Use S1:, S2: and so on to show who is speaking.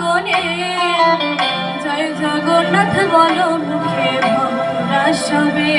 S1: গগনে। জয় জগন্নাথ বলো মুখে ভক্তরা সবে।